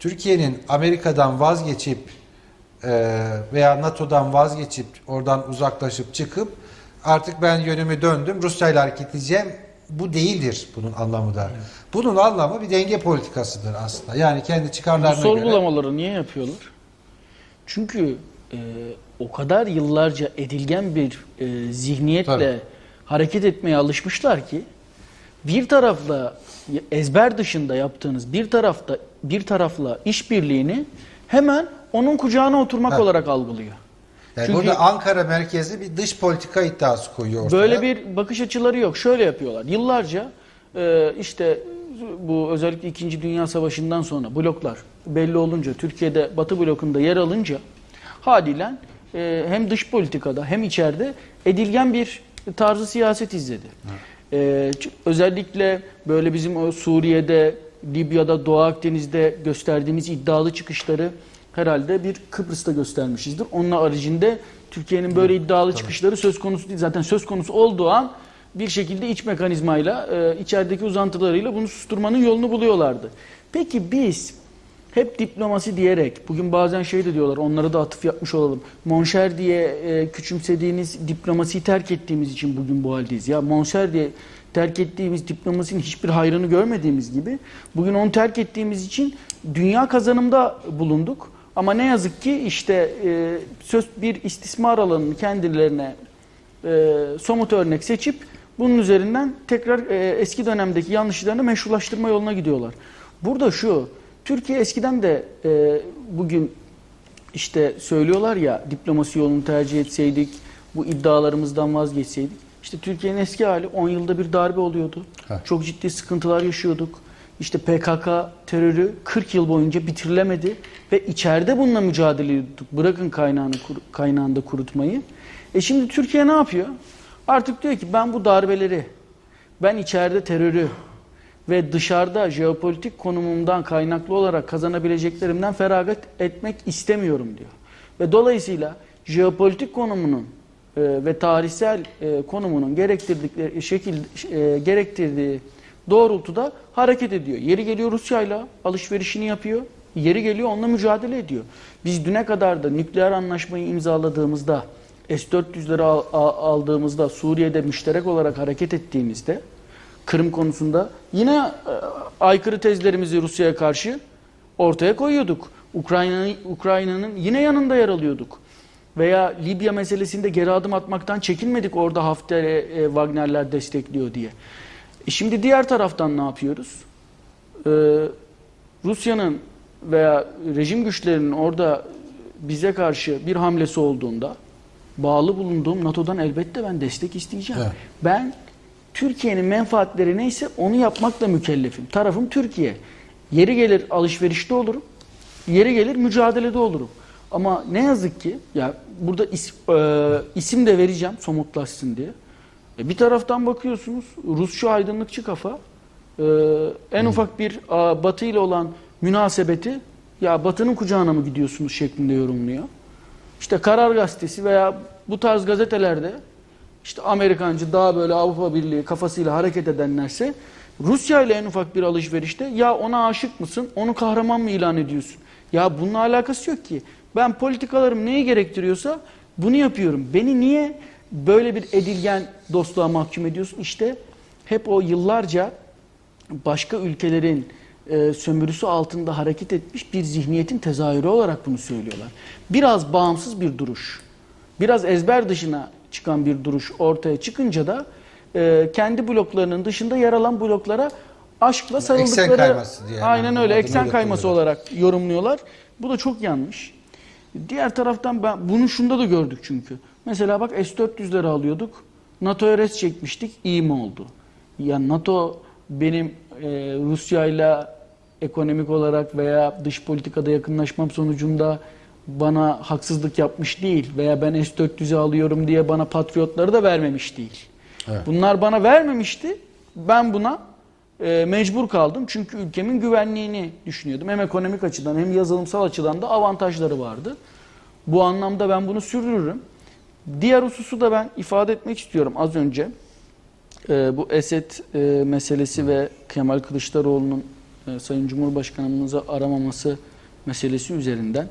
Türkiye'nin Amerika'dan vazgeçip e, veya NATO'dan vazgeçip oradan uzaklaşıp çıkıp artık ben yönümü döndüm Rusya'yla hareket edeceğim bu değildir bunun anlamı da. Bunun anlamı bir denge politikasıdır aslında. Yani kendi Bu çıkarlarına göre sorgulamaları niye yapıyorlar? Çünkü e, o kadar yıllarca edilgen bir e, zihniyetle Tabii. hareket etmeye alışmışlar ki bir tarafla ezber dışında yaptığınız bir tarafta bir tarafla işbirliğini hemen onun kucağına oturmak Ha. olarak algılıyor. yani Çünkü- burada Ankara merkezli bir dış politika iddiası koyuyor ortaya. Böyle bir bakış açıları yok. Şöyle yapıyorlar. Yıllarca e, işte bu özellikle 2. Dünya Savaşı'ndan sonra bloklar belli olunca Türkiye'de Batı blokunda yer alınca haliyle e, hem dış politikada hem içeride edilgen bir tarzı siyaset izledi. E, ç- özellikle böyle bizim o Suriye'de, Libya'da, Doğu Akdeniz'de gösterdiğimiz iddialı çıkışları herhalde bir Kıbrıs'ta göstermişizdir. Onun haricinde Türkiye'nin böyle iddialı çıkışları söz konusu değil. Zaten söz konusu olduğu an bir şekilde iç mekanizmayla, e, içerideki uzantılarıyla bunu susturmanın yolunu buluyorlardı. Peki biz hep diplomasi diyerek, bugün bazen şey de diyorlar, onlara da atıf yapmış olalım. Monşer diye e, küçümsediğiniz diplomasiyi terk ettiğimiz için bugün bu haldeyiz. Ya monşer diye terk ettiğimiz diplomasinin hiçbir hayrını görmediğimiz gibi bugün onu terk ettiğimiz için dünya kazanımda bulunduk. Ama ne yazık ki işte e, söz bir istismar alanını kendilerine e, somut örnek seçip bunun üzerinden tekrar e, eski dönemdeki yanlışlarını meşrulaştırma yoluna gidiyorlar. Burada şu, Türkiye eskiden de e, bugün işte söylüyorlar ya diplomasi yolunu tercih etseydik, bu iddialarımızdan vazgeçseydik. İşte Türkiye'nin eski hali 10 yılda bir darbe oluyordu. Heh. Çok ciddi sıkıntılar yaşıyorduk. İşte PKK terörü 40 yıl boyunca bitirilemedi ve içeride bununla mücadele ediyorduk. Bırakın kaynağını kaynağında kurutmayı. E şimdi Türkiye ne yapıyor? Artık diyor ki ben bu darbeleri, ben içeride terörü ve dışarıda jeopolitik konumumdan kaynaklı olarak kazanabileceklerimden feragat etmek istemiyorum diyor. Ve dolayısıyla jeopolitik konumunun e, ve tarihsel e, konumunun gerektirdikleri şekil e, gerektirdiği doğrultuda hareket ediyor. Yeri geliyor Rusya'yla alışverişini yapıyor. Yeri geliyor onunla mücadele ediyor. Biz düne kadar da nükleer anlaşmayı imzaladığımızda S-400'leri al- al- aldığımızda Suriye'de müşterek olarak hareket ettiğimizde Kırım konusunda yine e, aykırı tezlerimizi Rusya'ya karşı ortaya koyuyorduk. Ukrayna'nın Ukrayna'nın yine yanında yer alıyorduk. Veya Libya meselesinde geri adım atmaktan çekinmedik orada Hafter'e e, Wagner'ler destekliyor diye. E şimdi diğer taraftan ne yapıyoruz? Ee, Rusya'nın veya rejim güçlerinin orada bize karşı bir hamlesi olduğunda bağlı bulunduğum NATO'dan elbette ben destek isteyeceğim. Evet. Ben Türkiye'nin menfaatleri neyse onu yapmakla mükellefim. Tarafım Türkiye. Yeri gelir alışverişte olurum. Yeri gelir mücadelede olurum. Ama ne yazık ki ya burada is, e, isim de vereceğim somutlaşsın diye. E, bir taraftan bakıyorsunuz Rusça aydınlıkçı kafa e, en ufak bir a, Batı ile olan münasebeti ya Batı'nın kucağına mı gidiyorsunuz şeklinde yorumluyor. İşte Karar Gazetesi veya bu tarz gazetelerde işte Amerikancı daha böyle Avrupa Birliği kafasıyla hareket edenlerse Rusya ile en ufak bir alışverişte ya ona aşık mısın onu kahraman mı ilan ediyorsun? Ya bununla alakası yok ki. Ben politikalarım neyi gerektiriyorsa bunu yapıyorum. Beni niye böyle bir edilgen dostluğa mahkum ediyorsun? İşte hep o yıllarca başka ülkelerin e, sömürüsü altında hareket etmiş bir zihniyetin tezahürü olarak bunu söylüyorlar. Biraz bağımsız bir duruş, biraz ezber dışına çıkan bir duruş ortaya çıkınca da e, kendi bloklarının dışında yer alan bloklara aşkla sarıldıkları... kayması diye Aynen öyle, Adını eksen kayması olarak yorumluyorlar. Bu da çok yanlış. Diğer taraftan ben bunu şunda da gördük çünkü. Mesela bak S-400'leri alıyorduk. NATO'ya res çekmiştik. iyi mi oldu? Ya NATO benim e, Rusya'yla ekonomik olarak veya dış politikada yakınlaşmam sonucunda bana haksızlık yapmış değil veya ben S-400'ü alıyorum diye bana patriotları da vermemiş değil. Evet. Bunlar bana vermemişti. Ben buna e, mecbur kaldım. Çünkü ülkemin güvenliğini düşünüyordum. Hem ekonomik açıdan hem yazılımsal açıdan da avantajları vardı. Bu anlamda ben bunu sürdürürüm. Diğer hususu da ben ifade etmek istiyorum az önce. E, bu Esed e, meselesi ve Kemal Kılıçdaroğlu'nun e, Sayın Cumhurbaşkanımızı aramaması meselesi üzerinden.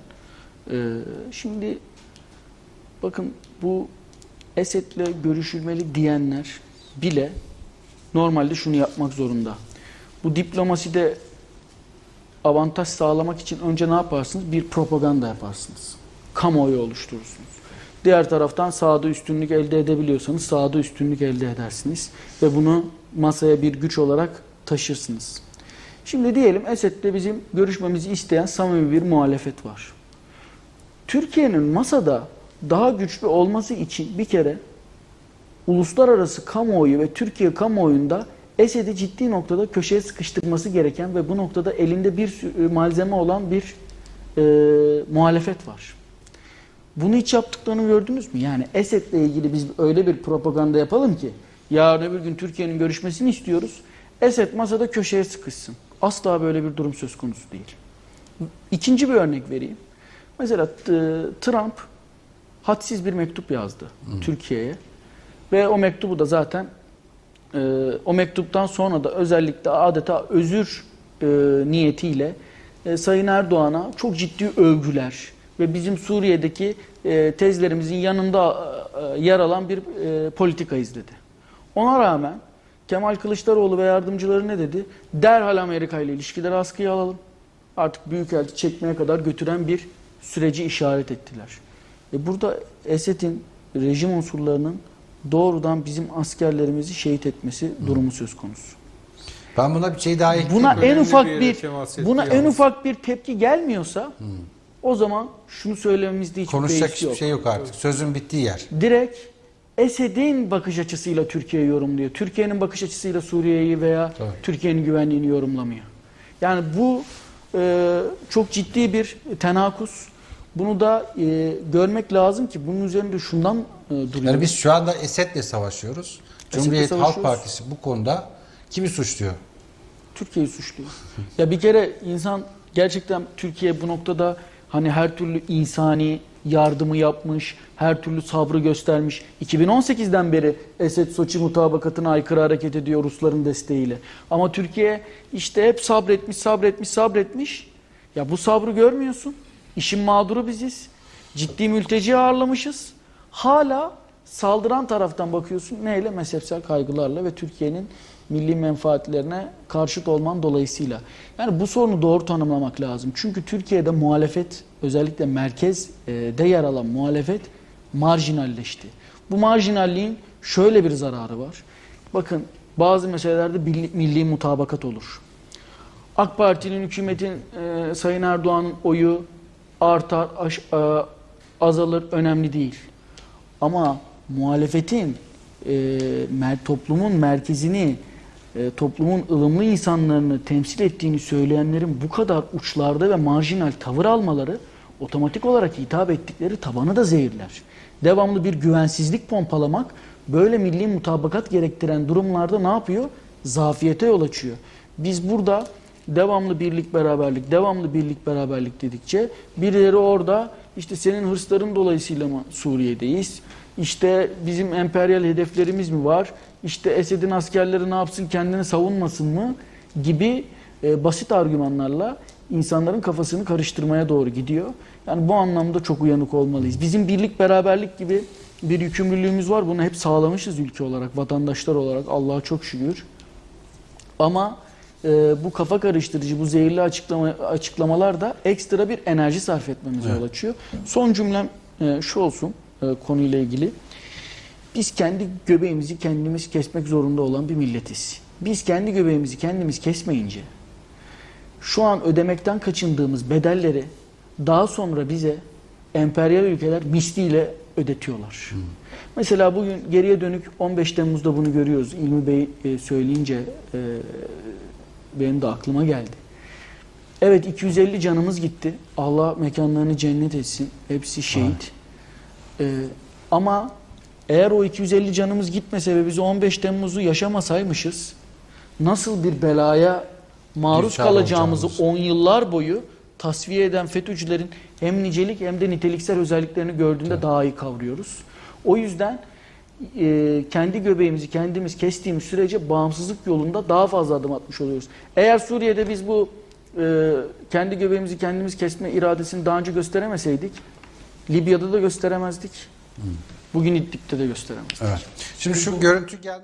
E, şimdi bakın bu Esed'le görüşülmeli diyenler bile normalde şunu yapmak zorunda. Bu diplomaside avantaj sağlamak için önce ne yaparsınız? Bir propaganda yaparsınız. Kamuoyu oluşturursunuz. Diğer taraftan sağda üstünlük elde edebiliyorsanız sağda üstünlük elde edersiniz. Ve bunu masaya bir güç olarak taşırsınız. Şimdi diyelim Esed'le bizim görüşmemizi isteyen samimi bir muhalefet var. Türkiye'nin masada daha güçlü olması için bir kere uluslararası kamuoyu ve Türkiye kamuoyunda Esed'i ciddi noktada köşeye sıkıştırması gereken ve bu noktada elinde bir sürü malzeme olan bir e, muhalefet var. Bunu hiç yaptıklarını gördünüz mü? Yani Esed'le ilgili biz öyle bir propaganda yapalım ki yarın öbür gün Türkiye'nin görüşmesini istiyoruz. Esed masada köşeye sıkışsın. Asla böyle bir durum söz konusu değil. İkinci bir örnek vereyim. Mesela e, Trump hadsiz bir mektup yazdı Türkiye'ye. Ve o mektubu da zaten e, o mektuptan sonra da özellikle adeta özür e, niyetiyle e, Sayın Erdoğan'a çok ciddi övgüler ve bizim Suriye'deki e, tezlerimizin yanında e, yer alan bir e, politika izledi. Ona rağmen Kemal Kılıçdaroğlu ve yardımcıları ne dedi? Derhal Amerika ile ilişkileri askıya alalım. Artık büyükelçi çekmeye kadar götüren bir süreci işaret ettiler. E burada Esed'in rejim unsurlarının doğrudan bizim askerlerimizi şehit etmesi durumu söz konusu. Ben buna bir şey daha ekleyeyim. Buna en ufak bir bir buna en yalnız. ufak bir tepki gelmiyorsa o zaman şunu söylememizde hiçbir Konuşacak hiçbir yok. şey yok artık. Sözün bittiği yer. Direkt Esed'in bakış açısıyla Türkiye'yi yorumluyor. Türkiye'nin bakış açısıyla Suriye'yi veya. Türkiye'nin güvenliğini yorumlamıyor. Yani bu e, çok ciddi bir tenakus. Bunu da e, görmek lazım ki bunun üzerinde şundan e, duruyor. Yani biz şu anda Esed'le savaşıyoruz. Esed'le Cumhuriyet Halk. Partisi bu konuda kimi suçluyor? Türkiye'yi suçluyor. Ya bir kere insan gerçekten Türkiye bu noktada hani her türlü insani yardımı yapmış, her türlü sabrı göstermiş. 2018'den beri Esed Soçi mutabakatına aykırı hareket ediyor Rusların desteğiyle. Ama Türkiye işte hep sabretmiş, sabretmiş, sabretmiş. Ya bu sabrı görmüyorsun. İşin mağduru biziz. Ciddi mülteci ağırlamışız. Hala saldıran taraftan bakıyorsun neyle? Mezhepsel kaygılarla ve Türkiye'nin milli menfaatlerine karşıt olman dolayısıyla. Yani bu sorunu doğru tanımlamak lazım. Çünkü Türkiye'de muhalefet özellikle merkezde yer alan muhalefet marjinalleşti. Bu marjinalliğin şöyle bir zararı var. Bakın bazı meselelerde milli, mutabakat olur. AK Parti'nin, hükümetin, e, Sayın Erdoğan'ın oyu artar, aş- e, azalır önemli değil. Ama muhalefetin e, toplumun merkezini, e, toplumun ılımlı insanlarını temsil ettiğini söyleyenlerin bu kadar uçlarda ve marjinal tavır almaları otomatik olarak hitap ettikleri tabanı da zehirler. Devamlı bir güvensizlik pompalamak böyle milli mutabakat gerektiren durumlarda ne yapıyor? Zafiyete yol açıyor. Biz burada devamlı birlik beraberlik, devamlı birlik beraberlik dedikçe birileri orada işte senin hırsların dolayısıyla mı Suriye'deyiz? İşte bizim emperyal hedeflerimiz mi var? İşte Esed'in askerleri ne yapsın kendini savunmasın mı? Gibi e, basit argümanlarla insanların kafasını karıştırmaya doğru gidiyor. Yani bu anlamda çok uyanık olmalıyız. Bizim birlik beraberlik gibi bir yükümlülüğümüz var. Bunu hep sağlamışız ülke olarak, vatandaşlar olarak. Allah'a çok şükür. Ama e, bu kafa karıştırıcı, bu zehirli açıklama, açıklamalar da ekstra bir enerji sarf etmemize yol açıyor. Son cümlem e, şu olsun e, konuyla ilgili. Biz kendi göbeğimizi kendimiz kesmek zorunda olan bir milletiz. Biz kendi göbeğimizi kendimiz kesmeyince şu an ödemekten kaçındığımız bedelleri daha sonra bize emperyal ülkeler misliyle ödetiyorlar. Mesela bugün geriye dönük 15 Temmuz'da bunu görüyoruz. İlmi Bey e, söyleyince e, benim de aklıma geldi. Evet 250 canımız gitti. Allah mekanlarını cennet etsin. Hepsi şehit. Ee, ama eğer o 250 canımız gitmese ve biz 15 Temmuz'u yaşamasaymışız nasıl bir belaya maruz Düşer kalacağımızı olacağımız. 10 yıllar boyu tasfiye eden FETÖ'cülerin hem nicelik hem de niteliksel özelliklerini gördüğünde evet. daha iyi kavruyoruz. O yüzden e, kendi göbeğimizi kendimiz kestiğimiz sürece bağımsızlık yolunda daha fazla adım atmış oluyoruz. Eğer Suriye'de biz bu e, kendi göbeğimizi kendimiz kesme iradesini daha önce gösteremeseydik Libya'da da gösteremezdik. Bugün İdlib'de de gösteremezdik. Evet. Şimdi şu görüntü geldi.